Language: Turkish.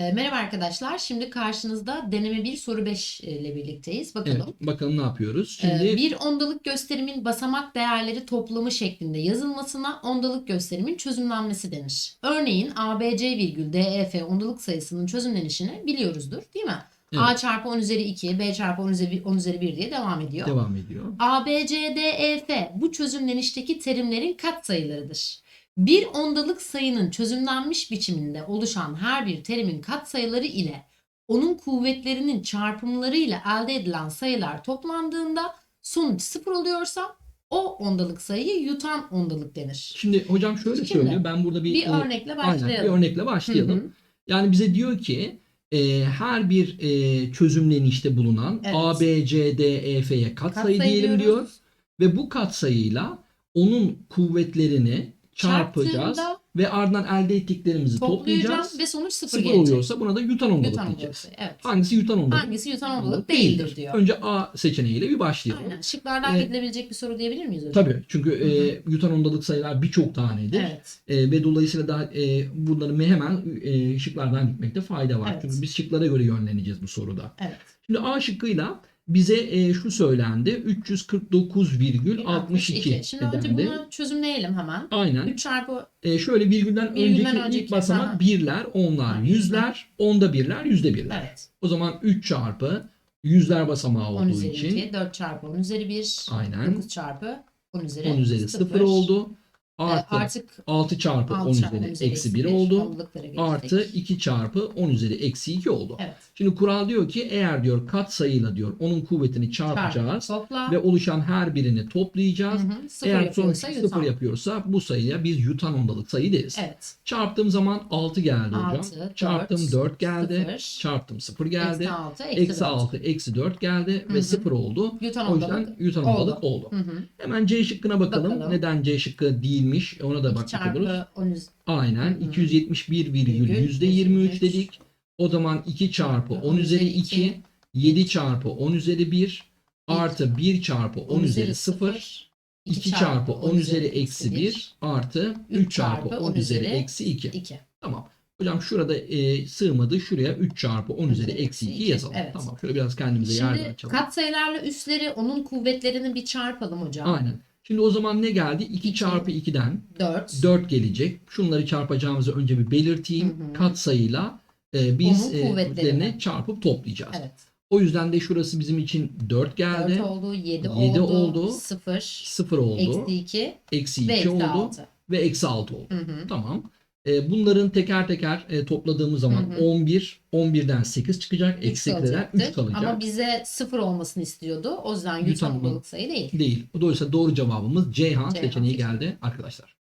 E, merhaba arkadaşlar. Şimdi karşınızda deneme 1 soru 5 ile birlikteyiz. Evet, Bakalım. bakalım ne yapıyoruz. E, Şimdi bir ondalık gösterimin basamak değerleri toplamı şeklinde yazılmasına ondalık gösterimin çözümlenmesi denir. Örneğin ABC virgül DEF ondalık sayısının çözümlenişini biliyoruzdur değil mi? A Evet. çarpı 10 üzeri 2, B çarpı 10 üzeri 10 üzeri 1 diye devam ediyor. devam ediyor. A, B, C, D, E, F bu çözümlenişteki terimlerin katsayılarıdır. Bir ondalık sayının çözümlenmiş biçiminde oluşan her bir terimin katsayıları ile onun kuvvetlerinin çarpımlarıyla elde edilen sayılar toplandığında sonuç sıfır oluyorsa o ondalık sayıyı yutan ondalık denir. Şimdi hocam şöyle Şimdi, söylüyor. Ben burada bir, Bir e, örnekle aynen, başlayalım. bir örnekle Hı başlayalım. hı. Yani bize diyor ki e, her bir e, çözümlenişte bulunan Evet. A, B, C, D, E, F'ye katsayı Katsayı diyelim diyoruz. diyor. Ve bu katsayıyla onun kuvvetlerini çarpacağız ve ardından elde ettiklerimizi toplayacağız toplayacağız. ve sonuç sıfır, Sıfır gelecek. oluyorsa buna da yutan ondalık Yutan diyeceğiz. Evet. Hangisi yutan ondalık? Hangisi yutan ondalık değildir diyor. Önce A seçeneğiyle bir başlayalım. Aynen. Şıklardan Ee, gidilebilecek bir soru diyebilir miyiz hocam? Tabii çünkü e, yutan ondalık sayılar birçok tanedir. Evet. E, ve dolayısıyla da e, bunların hemen e, şıklardan gitmekte fayda var. Evet. Çünkü biz şıklara göre yönleneceğiz bu soruda. Evet. Şimdi A şıkkıyla bize e, şu söylendi. 349,62 Şimdi önce dendi. bunu çözümleyelim hemen. Aynen. 3 çarpı E, şöyle virgülden, Virgülden önceki, önceki, ilk basamak aha. birler, onlar, Ha, yüzler, onda birler, yüzde birler. evet. O zaman 3 çarpı yüzler basamağı 10 olduğu üzeri için 2, 4 çarpı 10 üzeri 1, Aynen. 9 çarpı 10 üzeri 10 üzeri 0 oldu. Ee, Artı artık 6 çarpı 10 6 çarpı 10 üzeri eksi 1 bir, oldu. Artı 2 çarpı 10 üzeri eksi 2 oldu. Evet. Şimdi kural diyor ki eğer diyor kat sayıyla diyor onun kuvvetini çarpacağız topla. ve oluşan her birini toplayacağız. Hı hı, sıfır Eğer sonuç yapıyorsa 0 yutan. yapıyorsa bu sayıya biz yutan ondalık sayı deriz. Evet. Çarptığım zaman 6 geldi hocam. 6, Çarptım 4 geldi. 0, Çarptım 0 geldi. eksi 6, eksi, Eksi 4. 6, eksi 4 geldi Hı ve hı. 0 oldu. Yutan O yüzden yutan oldu. ondalık oldu. Hı hı. Hemen C şıkkına bakalım. Bakalım. Neden C şıkkı değilmiş ona da 2 bakmış oluruz. çarpı 10 üzeri Aynen. Hı hı. 271 virgül Virgül yüzde 23 23 dedik. O zaman 2 çarpı 10 üzeri 2, 7 çarpı 10 üzeri 1 artı 1 çarpı 10 üzeri 0, 2 çarpı 10 üzeri eksi 1 artı 3 çarpı 10 üzeri eksi 2. 2. Tamam. Hocam şurada e, sığmadı. Şuraya 3 çarpı 10 üzeri eksi 2 yazalım. Evet. Tamam. Şöyle biraz kendimize yer Şimdi açalım. katsayılarla üstleri onun kuvvetlerini bir çarpalım hocam. Aynen. Şimdi o zaman ne geldi? 2 İki. çarpı 2'den 4. 4 gelecek. Şunları çarpacağımızı önce bir belirteyim. Hı hı. Katsayıyla e, biz e, çarpıp toplayacağız. Evet. O yüzden de şurası bizim için 4 geldi. 4 oldu, 7, Yedi oldu, oldu, 0, 0 oldu. eksi 2 Eksi ve 2 eksi oldu. 6. Ve eksi 6 oldu. Hı hı. Tamam. E, bunların teker teker e, topladığımız zaman Hı hı. 11, 11'den 8 çıkacak. Kalacaktı. 3 kalacak. Ama bize 0 olmasını istiyordu. O yüzden Yutan yutan ondalık. ondalık sayı değil. Değil. Dolayısıyla doğru cevabımız Ceyhan Ceyhan seçeneği. geldi arkadaşlar.